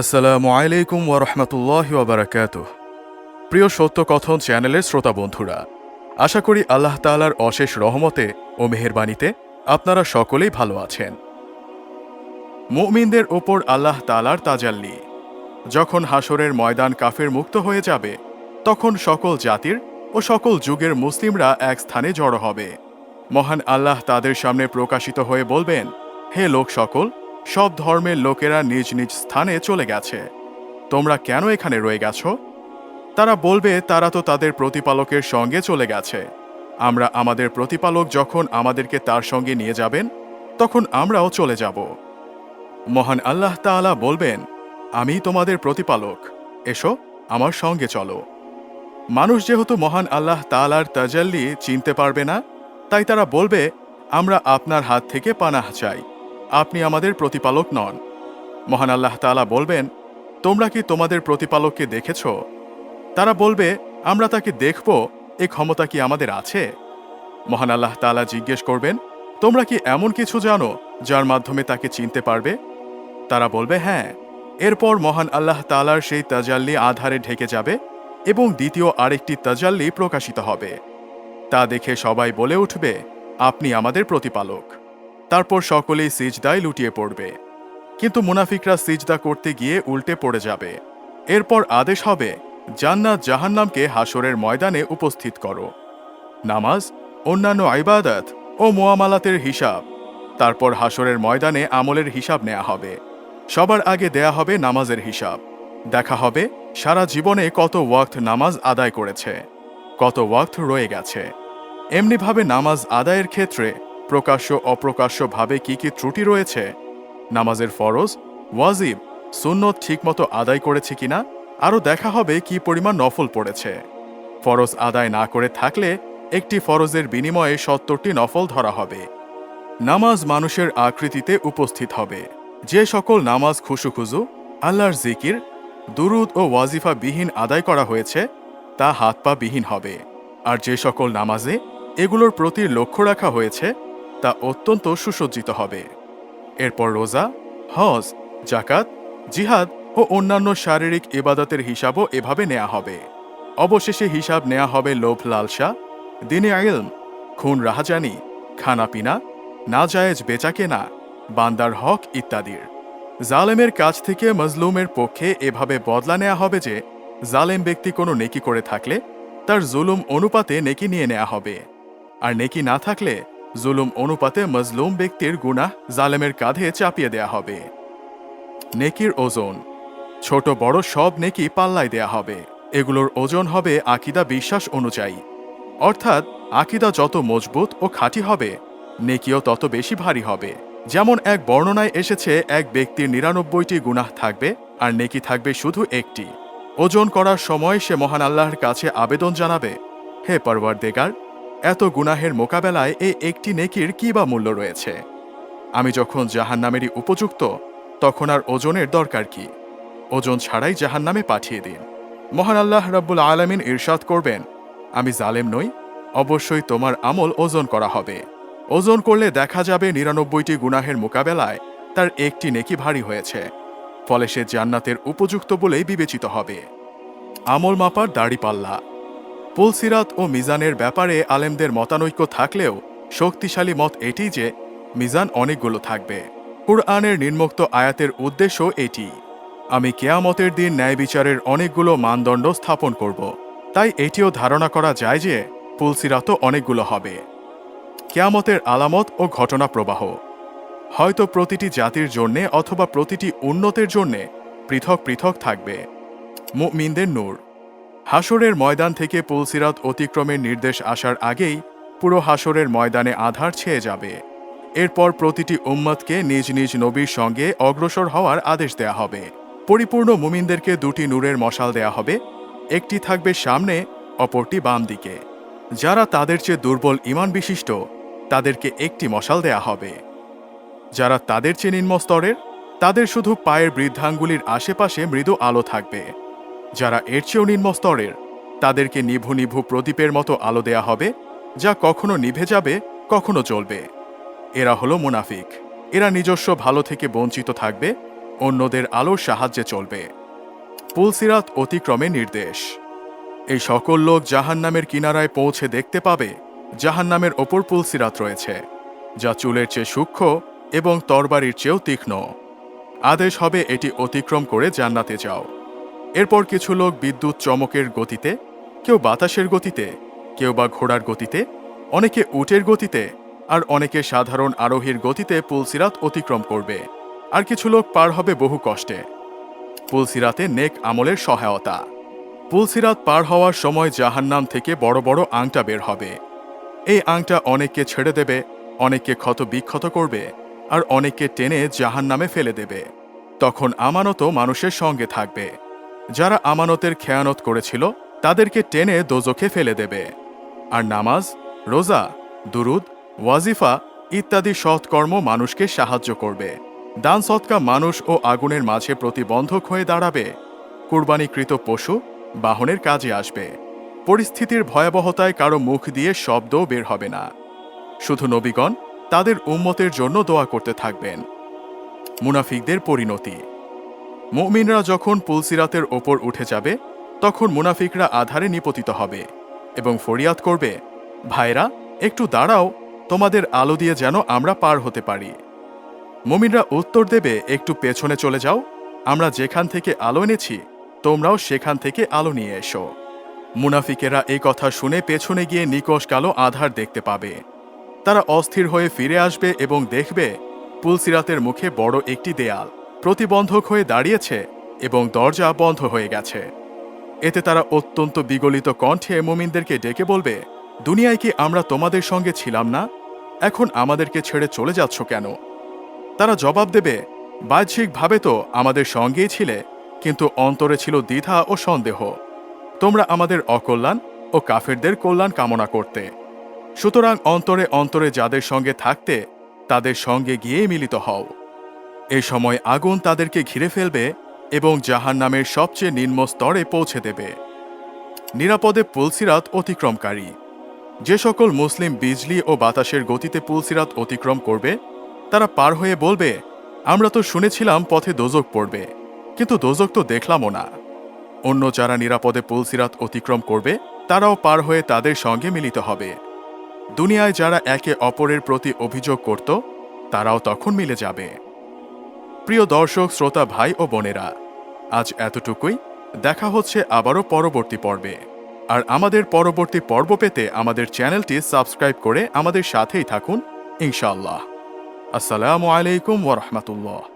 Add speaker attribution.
Speaker 1: আসসালামু আলাইকুম ওরহমতুল্লাহ ওবরাকাত প্রিয় সত্য কথন চ্যানেলের শ্রোতা বন্ধুরা, আশা করি আল্লাহ তাআলার অশেষ রহমতে ও মেহেরবানিতে আপনারা সকলেই ভালো আছেন। মুমিনদের ওপর আল্লাহ তাআলার তাজাল্লি। যখন হাসরের ময়দান কাফের মুক্ত হয়ে যাবে, তখন সকল জাতির ও সকল যুগের মুসলিমরা এক স্থানে জড়ো হবে। মহান আল্লাহ তাদের সামনে প্রকাশিত হয়ে বলবেন, হে লোক সকল সব ধর্মের লোকেরা নিজ নিজ স্থানে চলে গেছে। তোমরা কেন এখানে রয়ে গেছো? তারা বলবে, তারা তো তাদের প্রতিপালকের সঙ্গে চলে গেছে। আমরা আমাদের প্রতিপালক যখন আমাদেরকে তার সঙ্গে নিয়ে যাবেন, তখন আমরাও চলে যাব। মহান আল্লাহ তাআলা বলবেন, আমি তোমাদের প্রতিপালক। এসো, আমার সঙ্গে চলো। মানুষ যেহেতু মহান আল্লাহ তালার তাজাল্লি চিনতে পারবে না, তাই তারা বলবে, আমরা আপনার হাত থেকে পানাহ চাই। আপনি আমাদের প্রতিপালক নন। মহান আল্লাহ তাআলা বলবেন, তোমরা কি তোমাদের প্রতিপালককে দেখেছ? তারা বলবে, আমরা তাকে দেখব, এ ক্ষমতা কি আমাদের আছে? মহান আল্লাহ তাআলা জিজ্ঞেস করবেন, তোমরা কি এমন কিছু জানো, যার মাধ্যমে তাকে চিনতে পারবে? তারা বলবে হ্যাঁ এরপর মহান আল্লাহ তালার সেই তাজাল্লি আধারে ঢেকে যাবে এবং দ্বিতীয় আরেকটি তাজাল্লি প্রকাশিত হবে। তা দেখে সবাই বলে উঠবে, আপনি আমাদের প্রতিপালক। তারপর সকলেই সিজদায় লুটিয়ে পড়বে। কিন্তু মুনাফিকরা সিজদা করতে গিয়ে উল্টে পড়ে যাবে। এরপর আদেশ হবে, জান্নাত জাহান্নামকে হাসরের ময়দানে উপস্থিত করো। নামাজ, অন্যান্য আইবাদত ও মোয়ামালাতের হিসাব। তারপর হাসরের ময়দানে আমলের হিসাব নেওয়া হবে। সবার আগে দেয়া হবে নামাজের হিসাব। দেখা হবে, সারা জীবনে কত ওয়াক্ত নামাজ আদায় করেছে, কত ওয়াক্ত রয়ে গেছে। এমনিভাবে নামাজ আদায়ের ক্ষেত্রে প্রকাশ্য অপ্রকাশ্যভাবে কি কি ত্রুটি রয়েছে? নামাজের ফরজ, ওয়াজিব, সুন্নত ঠিকমতো আদায় করেছে কিনা? আরও দেখা হবে কি পরিমাণ নফল পড়েছে। ফরজ আদায় না করে থাকলে একটি ফরজের বিনিময়ে সত্তরটি নফল ধরা হবে। নামাজ মানুষের আকৃতিতে উপস্থিত হবে। যে সকল নামাজ খুশুখুজু, আল্লাহর জিকির, দুরুদ ও ওয়াজিফা বিহীন আদায় করা হয়েছে, তা হাত পা বিহীন হবে। আর যে সকল নামাজে এগুলোর প্রতি লক্ষ্য রাখা হয়েছে তা অত্যন্ত সুসজ্জিত হবে। এরপর রোজা, হজ জাকাত জিহাদ ও অন্যান্য শারীরিক ইবাদতের হিসাবও এভাবে নেওয়া হবে। অবশেষে হিসাব নেওয়া হবে লোভ লালসা, দিনে আইলম খুন রাহাজানি, খানাপিনা না জায়েজ বেচা কেনা বান্দার হক ইত্যাদির। জালেমের কাছ থেকে মজলুমের পক্ষে এভাবে বদলা নেওয়া হবে যে, জালেম ব্যক্তি কোনো নেকি করে থাকলে তার জুলুম অনুপাতে নেকি নিয়ে নেওয়া হবে। আর নেকি না থাকলে জুলুম অনুপাতে মজলুম ব্যক্তির গুনাহ জালেমের কাঁধে চাপিয়ে দেয়া হবে। নেকির ওজন। ছোট, বড় সব নেকি পাল্লায় দেয়া হবে। এগুলোর ওজন হবে আকিদা বিশ্বাস অনুযায়ী। অর্থাৎ, আকিদা যত মজবুত ও খাঁটি হবে, নেকিও তত বেশি ভারী হবে। যেমন এক বর্ণনায় এসেছে, এক ব্যক্তির নিরানব্বইটি গুনাহ থাকবে, আর নেকি থাকবে শুধু একটি। ওজন করার সময় সে মহান আল্লাহর কাছে আবেদন জানাবে, হে পরওয়ার দেগার এত গুনাহের মোকাবেলায় এই একটি নেকির কি বা মূল্য রয়েছে? আমি যখন জাহান্নামেরই উপযুক্ত, তখন আর ওজনের দরকার কি? ওজন ছাড়াই জাহান্নামে পাঠিয়ে দিন। মহান আল্লাহ রাব্বুল আলামিন ইরশাদ করবেন, আমি জালেম নই, অবশ্যই তোমার আমল ওজন করা হবে। ওজন করলে দেখা যাবে নিরানব্বইটি গুনাহের মোকাবেলায় তার একটি নেকি ভারী হয়েছে, ফলে সে জান্নাতের উপযুক্ত বলেই বিবেচিত হবে। আমল মাপার দাড়িপাল্লা পুলসিরাত ও মিজানের ব্যাপারে আলেমদের মতানৈক্য থাকলেও শক্তিশালী মত এটি যে, মিজান অনেকগুলো থাকবে। কুরআনের নির্মুক্ত আয়াতের উদ্দেশ্য এটি। আমি কেয়ামতের দিন ন্যায় বিচারের অনেকগুলো মানদণ্ড স্থাপন করব। তাই এটিও ধারণা করা যায় যে, পুলসিরাতও অনেকগুলো হবে। কেয়ামতের আলামত ও ঘটনা প্রবাহ। হয়তো প্রতিটি জাতির জন্যে অথবা প্রতিটি উন্নতের জন্যে পৃথক পৃথক থাকবে। মুমিনদের নূর। হাসরের ময়দান থেকে পুলসিরাত অতিক্রমের নির্দেশ আসার আগেই পুরো হাসরের ময়দানে আধার ছেয়ে যাবে। এরপর প্রতিটি উম্মতকে নিজ নিজ নবীর সঙ্গে অগ্রসর হওয়ার আদেশ দেয়া হবে। পরিপূর্ণ মুমিনদেরকে দুটি নূরের মশাল দেয়া হবে, একটি থাকবে সামনে, অপরটি বাম দিকে যারা তাদের চেয়ে দুর্বল ইমান বিশিষ্ট, তাদেরকে একটি মশাল দেয়া হবে। যারা তাদের চেয়ে নিম্ন স্তরের তাদের শুধু পায়ের বৃদ্ধাঙ্গুলির আশেপাশে মৃদু আলো থাকবে। যারা এর চেয়েও নিম্ন স্তরের, তাদেরকে নিভু নিভু প্রদীপের মতো আলো দেয়া হবে, যা কখনো নিভে যাবে, কখনো জ্বলবে। এরা হলো মুনাফিক। এরা নিজস্ব ভালো থেকে বঞ্চিত থাকবে, অন্যদের আলোর সাহায্যে চলবে। পুলসিরাত অতিক্রমে নির্দেশ। এই সকল লোক জাহান্নামের কিনারায় পৌঁছে দেখতে পাবে, জাহান্নামের ওপর পুলসিরাত রয়েছে, যা চুলের চেয়ে সূক্ষ্ম এবং তরবারির চেয়েও তীক্ষ্ণ। আদেশ হবে এটি অতিক্রম করে জান্নাতে যাও। এরপর কিছু লোক বিদ্যুৎ চমকের গতিতে, কেউ বাতাসের গতিতে, কেউ বা ঘোড়ার গতিতে, অনেকে উটের গতিতে, আর অনেকে সাধারণ আরোহীর গতিতে পুলসিরাত অতিক্রম করবে। আর কিছু লোক পার হবে বহু কষ্টে। পুলসিরাতে নেক আমলের সহায়তা। পুলসিরাত পার হওয়ার সময় জাহান্নাম থেকে বড় বড় আংটা বের হবে। এই আংটা অনেককে ছেড়ে দেবে, অনেককে ক্ষত বিক্ষত করবে, আর অনেককে টেনে জাহান্নামে ফেলে দেবে। তখন আমানত মানুষের সঙ্গে থাকবে। যারা আমানতের খেয়ানত করেছিল, তাদেরকে টেনে দোজখে ফেলে দেবে। আর নামাজ, রোজা, দুরুদ, ওয়াজিফা ইত্যাদি সৎকর্ম মানুষকে সাহায্য করবে। দান সৎকা মানুষ ও আগুনের মাঝে প্রতিবন্ধক হয়ে দাঁড়াবে। কুরবানিকৃত পশু বাহনের কাজে আসবে। পরিস্থিতির ভয়াবহতায় কারও মুখ দিয়ে শব্দও বের হবে না। শুধু নবীগণ তাদের উম্মতের জন্য দোয়া করতে থাকবেন। মুনাফিকদের পরিণতি। মুমিনরা যখন পুলসিরাতের ওপর উঠে যাবে, তখন মুনাফিকরা আধারে নিপতিত হবে এবং ফরিয়াদ করবে, ভাইরা, একটু দাঁড়াও, তোমাদের আলো দিয়ে যেন আমরা পার হতে পারি। মুমিনরা উত্তর দেবে, একটু পেছনে চলে যাও, আমরা যেখান থেকে আলো এনেছি, তোমরাও সেখান থেকে আলো নিয়ে এসো। মুনাফিকেরা এই কথা শুনে পেছনে গিয়ে নিকশ কালো আধার দেখতে পাবে। তারা অস্থির হয়ে ফিরে আসবে এবং দেখবে পুলসিরাতের মুখে বড় একটি দেয়াল। প্রতিবন্ধক হয়ে দাঁড়িয়েছে এবং দরজা বন্ধ হয়ে গেছে। এতে তারা অত্যন্ত বিগলিত কণ্ঠে মোমিনদেরকে ডেকে বলবে, দুনিয়ায় কি আমরা তোমাদের সঙ্গে ছিলাম না? এখন আমাদেরকে ছেড়ে চলে যাচ্ছ কেন? তারা জবাব দেবে, বাহ্যিকভাবে তো আমাদের সঙ্গেই ছিলে, কিন্তু অন্তরে ছিল দ্বিধা ও সন্দেহ। তোমরা আমাদের অকল্যাণ ও কাফেরদের কল্যাণ কামনা করতে। সুতরাং অন্তরে অন্তরে যাদের সঙ্গে থাকতে, তাদের সঙ্গে গিয়ে মিলিত হও। এ সময় আগুন তাদেরকে ঘিরে ফেলবে এবং জাহান নামের সবচেয়ে নিম্ন স্তরে পৌঁছে দেবে। নিরাপদে পুলসিরাত অতিক্রমকারী। যে সকল মুসলিম বিজলি ও বাতাসের গতিতে পুলসিরাত অতিক্রম করবে, তারা পার হয়ে বলবে, আমরা তো শুনেছিলাম পথে দোজক পড়বে, কিন্তু দোজক তো দেখলামও না। অন্য যারা নিরাপদে পুলসিরাত অতিক্রম করবে, তারাও পার হয়ে তাদের সঙ্গে মিলিত হবে। দুনিয়ায় যারা একে অপরের প্রতি অভিযোগ করত, তারাও তখন মিলে যাবে। প্রিয় দর্শক, শ্রোতা, ভাই ও বোনেরা, আজ এতটুকুই। দেখা হচ্ছে আবারও পরবর্তী পর্বে। আর আমাদের পরবর্তী পর্ব পেতে আমাদের চ্যানেলটি সাবস্ক্রাইব করে আমাদের সাথেই থাকুন, ইনশাআল্লাহ। আসসালামু আলাইকুম ওরহমতুল্লাহ